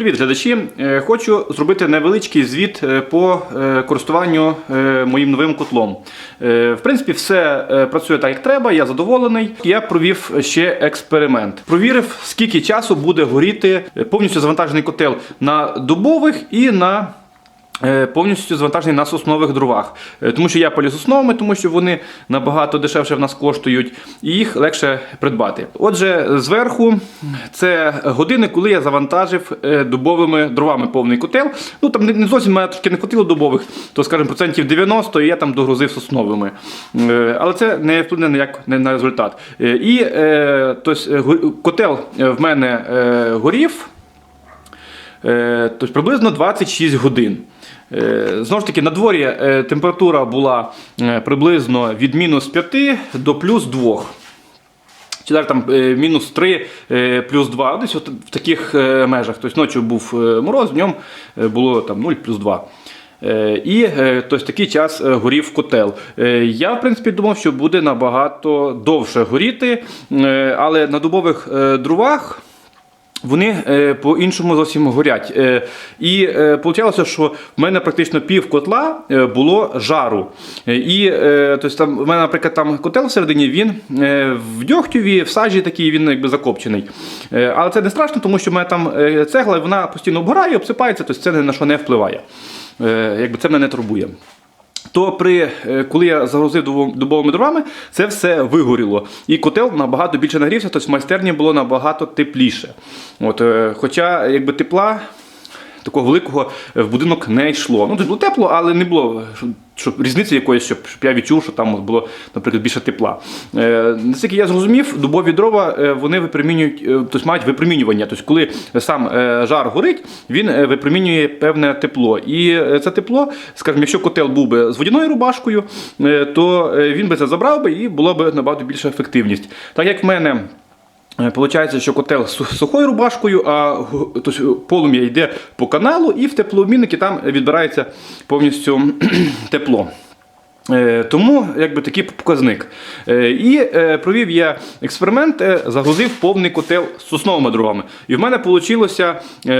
Привіт, глядачі! Е, Хочу зробити невеличкий звіт е, по е, користуванню моїм новим котлом. В принципі, все працює так, як треба, я задоволений. Я провів ще експеримент. Провірив, скільки часу буде горіти повністю завантажений котел на дубових і на Повністю завантажений на соснових дровах. Е, Тому що я поліз основами, тому що вони набагато дешевше в нас коштують, і їх легше придбати. Отже, зверху це години, коли я завантажив е, дубовими дровами повний котел. Ну там не- зовсім мене трошки не хватило дубових, то скажімо, процентів 90, і я там догрузив сосновими. Е, Але це не вплине ніяк на результат. Е, І е, тобто, е, котел е, в мене е, горів. Е, Тобто приблизно 26 годин. Е, Знову ж таки, на дворі е, температура була приблизно від мінус 5 до плюс 2. Чи навіть там мінус 3 е, плюс 2, десь от в таких межах. Тобто ночі був мороз, днем було там 0 плюс 2. Е, І е, тобто, такий час горів котел. Я, в принципі, думав, що буде набагато довше горіти, але на дубових дровах. Вони е, по-іншому зовсім горять. Е, і е, вийшло, що в мене практично пів котла е, було жару. Е, і е, тобто, там, в мене, наприклад, там котел всередині, він е, в дьогтюві, в сажі такий, він якби закопчений. Е, але це не страшно, тому що в мене там е, цегла, вона постійно обгорає, обсипається, тобто це на що не впливає. Е, якби це мене не турбує. То при е, коли я загрузив дубов- дубовими дровами, це все вигоріло. І котел набагато більше нагрівся, тобто в майстерні було набагато тепліше. От, е, хоча якби тепла такого великого е, в будинок не йшло. Ну, тут було тепло, але не було щоб, щоб різниці якоїсь, щоб, я відчув, що там було, наприклад, більше тепла. Е, наскільки я зрозумів, дубові дрова е, вони випромінюють, е, тобто мають випромінювання. Тобто, коли сам е, жар горить, він е, випромінює певне тепло. І е, це тепло, скажімо, якщо котел був би з водяною рубашкою, е, то е, він би це забрав би і було б набагато більша ефективність. Так як в мене. Е, Получається, що котел з сухою рубашкою, а тобто полум'я йде по каналу, і в теплообмінники там відбирається повністю тепло. Е, Тому якби такий показник. Е, І е, провів я експеримент, загрузив повний котел з сосновими дровами. І в мене вийшло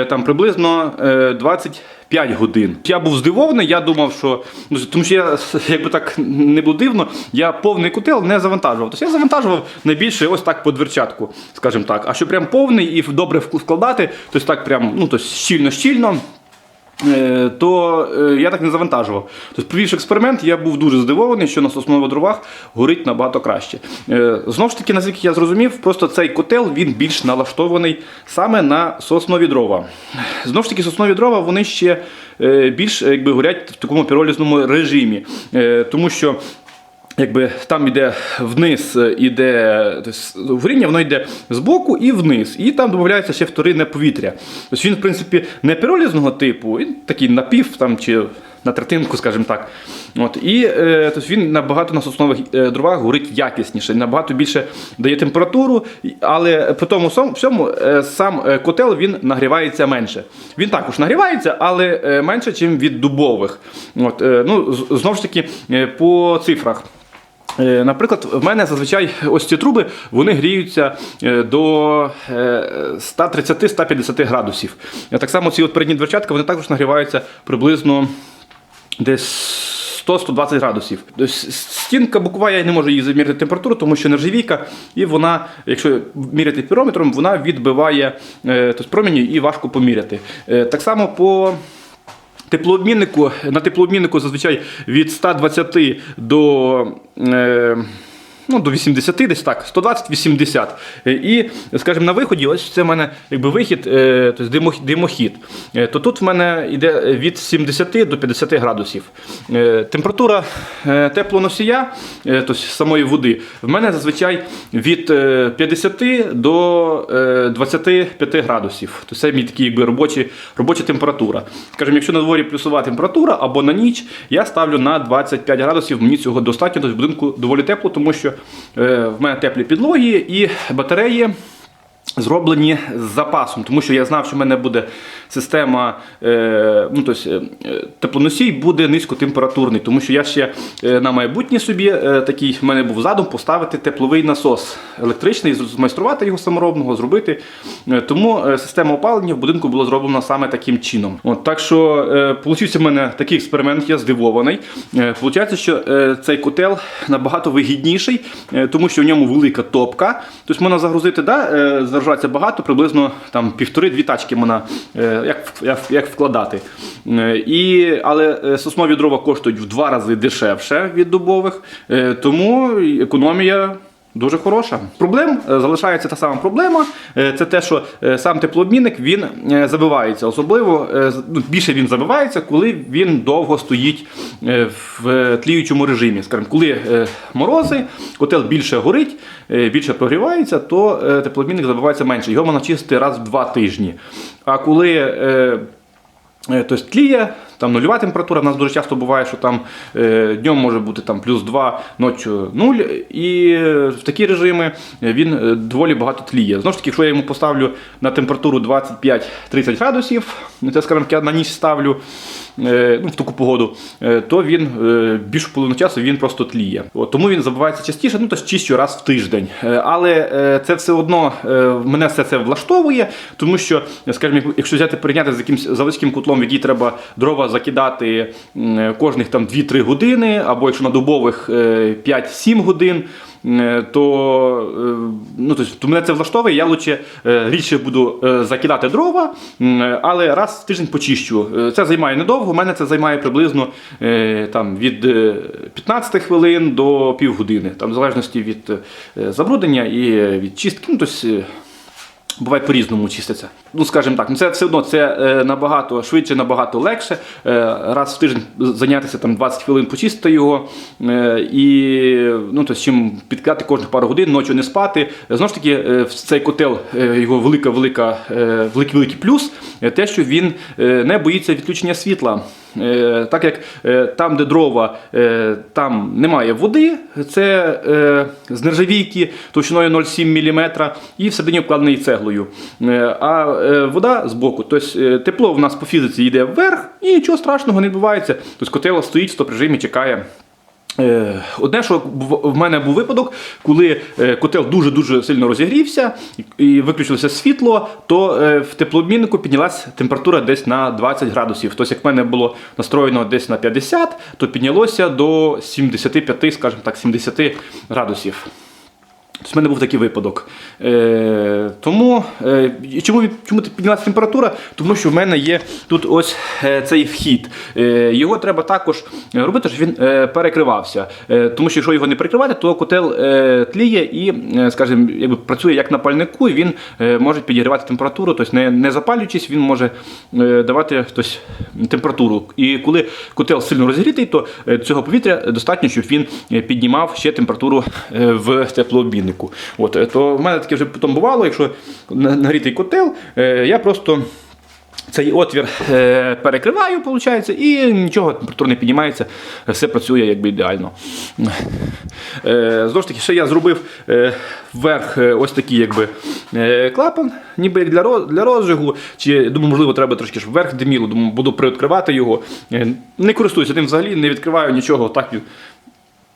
там приблизно е, 25 годин. Я був здивований, я думав, що ну, тому що я якби так не було дивно, я повний котел не завантажував. Тобто я завантажував найбільше ось так по дверчатку, скажімо так. А що прям повний і добре вкладати, тобто так прям ну, тобто щільно-щільно. Е, то е, я так не завантажував. Тобто, провівши експеримент, я був дуже здивований, що на соснових дровах горить набагато краще. Е, Знову ж таки, наскільки я зрозумів, просто цей котел він більш налаштований саме на соснові дрова. Знову ж таки, соснові дрова вони ще е, більш е, якби, горять в такому піролізному режимі, Е, тому що. Якби там іде вниз, е, іде горіння, воно йде збоку і вниз. І там додається ще вторинне повітря. Тобто він, в принципі, не піролізного типу, він такий напів там, чи на третинку, скажімо так. От, і тобто він набагато на соснових е, дровах горить якісніше, набагато більше дає температуру, але при тому всьому сам котел він нагрівається менше. Він також нагрівається, але менше, ніж від дубових. От, ну, знову ж таки, по цифрах. Е, Наприклад, в мене зазвичай ось ці труби вони гріються е, до е, 130-150 градусів. Е, Так само ці от передні дверчатка вони також нагріваються приблизно десь 100-120 градусів. Стінка буква, я не можу її заміряти температуру, тому що нержавійка, і вона, якщо міряти пірометром, вона відбиває тобто промені і важко поміряти. Так само по Теплообміннику, на теплообміннику зазвичай від 120 до, е, ну, до 80, десь так, 120-80. Е, І, скажімо, на виході, ось це в мене якби вихід, тобто димохід. Е, То тут в мене йде від 70 до 50 градусів. Температура теплоносія, тобто самої води, в мене зазвичай від е, 50 до е, 25 градусів. Тобто це мій такий якби робочий, робоча температура. Скажімо, якщо на дворі плюсова температура або на ніч, я ставлю на 25 градусів. Мені цього достатньо, тобто в будинку доволі тепло, тому що в мене теплі підлоги і батареї. Зроблені з запасом, тому що я знав, що в мене буде система, е, ну тобто, е, теплоносій буде низькотемпературний, тому що я ще е, на майбутнє собі такий в мене був задум поставити тепловий насос електричний, змайструвати його саморобного, зробити. Тому система опалення в будинку була зроблена саме таким чином. От, так що получився в мене такий експеримент, я здивований. Получається, що цей котел набагато вигідніший, тому що в ньому велика топка. Тобто можна загрузити, да, е, багато, приблизно там півтори-дві тачки можна е, як, як, як вкладати. Е, І, але е, соснові дрова коштують в два рази дешевше від дубових, тому економія. Дуже хороша. Проблем е, залишається та сама проблема. Е, Це те, що е, сам теплообмінник він забивається. Особливо ну, більше він забивається, коли він довго стоїть в тліючому режимі. Скажімо, коли морози, котел більше горить, більше прогрівається, то теплообмінник забивається менше. Його можна чистити раз в два тижні. А коли Тобто тліє, там нульова температура. У нас дуже часто буває, що там е, днем може бути там плюс 2, ночі 0. І е, в такі режими він е, доволі багато тліє. Знову ж таки, якщо я йому поставлю на температуру 25-30 градусів, це скажімо, я на ніч ставлю е, ну, в таку погоду, е, то він е, більшу половину часу він просто тліє. От, тому він забивається частіше, ну тобто чищу раз в тиждень. Е, Але е, це все одно е, мене все це влаштовує, тому що, скажімо, якщо взяти порівняти з якимсь заводським котлом, в який треба дрова закидати кожних там 2-3 години, або якщо на дубових е, 5-7 годин. е, То, е, ну, то мене це влаштовує, я лучше е, рідше буду е, закидати дрова, але раз в тиждень почищу. Е, Це займає недовго, у мене це займає приблизно е, там, від е, 15 хвилин до півгодини, там, в залежності від е, забруднення і е, від чистки. Ну, е, Буває по-різному чиститься. Ну, скажімо так, ну це все одно це е, набагато швидше, набагато легше. Е, раз в тиждень зайнятися там 20 хвилин почистити його. Е, і ну, то, чим підкати кожних пару годин, ночі не спати. Знову ж таки, в цей котел, його велика, велика, е, великий великий плюс, те, що він не боїться відключення світла. Е, Так як е, там, де дрова, е, там немає води, це з нержавійки товщиною 0,7 мм і всередині обкладений цеглою. А вода вода боку. тобто тепло в нас по фізиці йде вверх і нічого страшного не відбувається. Тобто котел стоїть в стоп-режимі, чекає. Е, Одне, що в мене був випадок, коли е, котел дуже-дуже сильно розігрівся і- і виключилося світло, то е, в теплообміннику піднялася температура десь на 20 градусів. Тобто, як в мене було настроєно десь на 50, то піднялося до 75, скажімо так, 70 градусів. Тобто в мене був такий випадок. Е, тому е, чому, чому піднялася температура? Тому що в мене є тут ось е, цей вхід. Е, його треба також робити, щоб він е, перекривався. Е, тому що якщо його не перекривати, то котел е, тліє і, е, скажімо, якби працює як на пальнику, і він може підігрівати температуру, тобто не, не запалюючись, він може давати тобто, температуру. І коли котел сильно розігрітий, то цього повітря достатньо, щоб він піднімав ще температуру в теплообміннику. От, е, то в мене таке вже потім бувало, якщо на- нагрітий котел, е, я просто. Цей отвір е, перекриваю, виходить, і нічого температура не піднімається, все працює якби ідеально. Знову ж таки, ще я зробив вверх ось такий якби, клапан, ніби як для, для розжигу. Чи думаю, можливо, треба трошки щоб вверх диміло, думаю, буду приоткривати його. Не користуюся тим взагалі, не відкриваю нічого. Так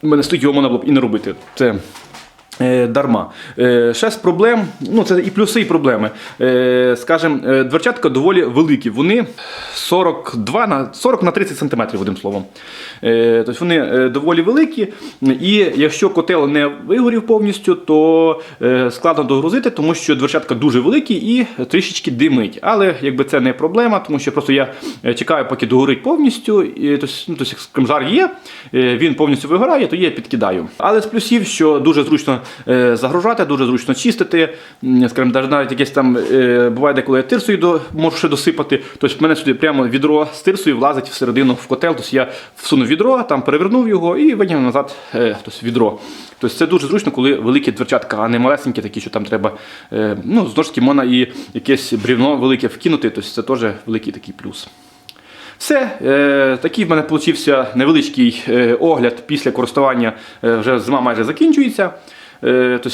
у мене стоїть його можна було б і не робити. Це дарма. Е, ще з проблем, ну це і плюси, і проблеми. Е, скажем, е, дверчатка доволі великі. Вони 42 на 40 на 30 см, одним словом. Тобто вони доволі великі. І якщо котел не вигорів повністю, то складно догрузити, тому що дверчатка дуже великі і трішечки димить. Але якби це не проблема, тому що просто я чекаю, поки догорить повністю. І, тобто, ну, тобто, жар є, він повністю вигорає, то я підкидаю. Але з плюсів, що дуже зручно загружати, дуже зручно чистити. Скажімо, навіть якесь там е, буває, деколи я тирсою до, можу ще досипати. Тобто в мене сюди прямо відро з тирсою влазить всередину в котел. Тобто я всунув відро, там перевернув його і витягнув назад е, тобто відро. Тобто це дуже зручно, коли великі дверчатка, а не малесенькі такі, що там треба. Е, ну, знову ж таки, можна і якесь брівно велике вкинути, тобто це теж великий такий плюс. Все, е, такий в мене получився невеличкий е, огляд після користування. Е, вже зима майже закінчується. Е, е,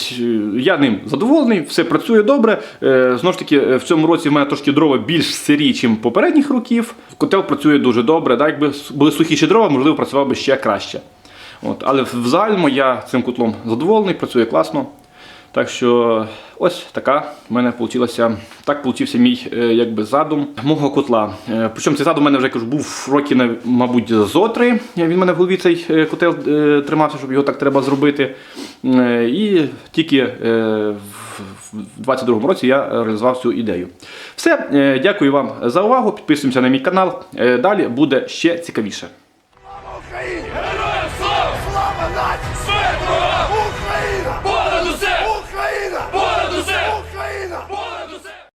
я ним задоволений, все працює добре. Е, Знову ж таки, в цьому році в мене трошки дрова більш сирі, ніж попередніх років. Котел працює дуже добре. Так, Якби були сухіші дрова, можливо, працював би ще краще. От, але в загальному я цим котлом задоволений, працює класно. Так що ось така в мене получилася, так получився мій е, якби задум мого котла. Е, Причому цей задум у мене вже кажу, був роки, нав- мабуть, зо три. Він в мене в голові цей е, котел тримався, щоб його так треба зробити. І тільки в- в 22-му році я реалізував цю ідею. Все, дякую вам за увагу. Підписуємося на мій канал. Далі буде ще цікавіше. Україні!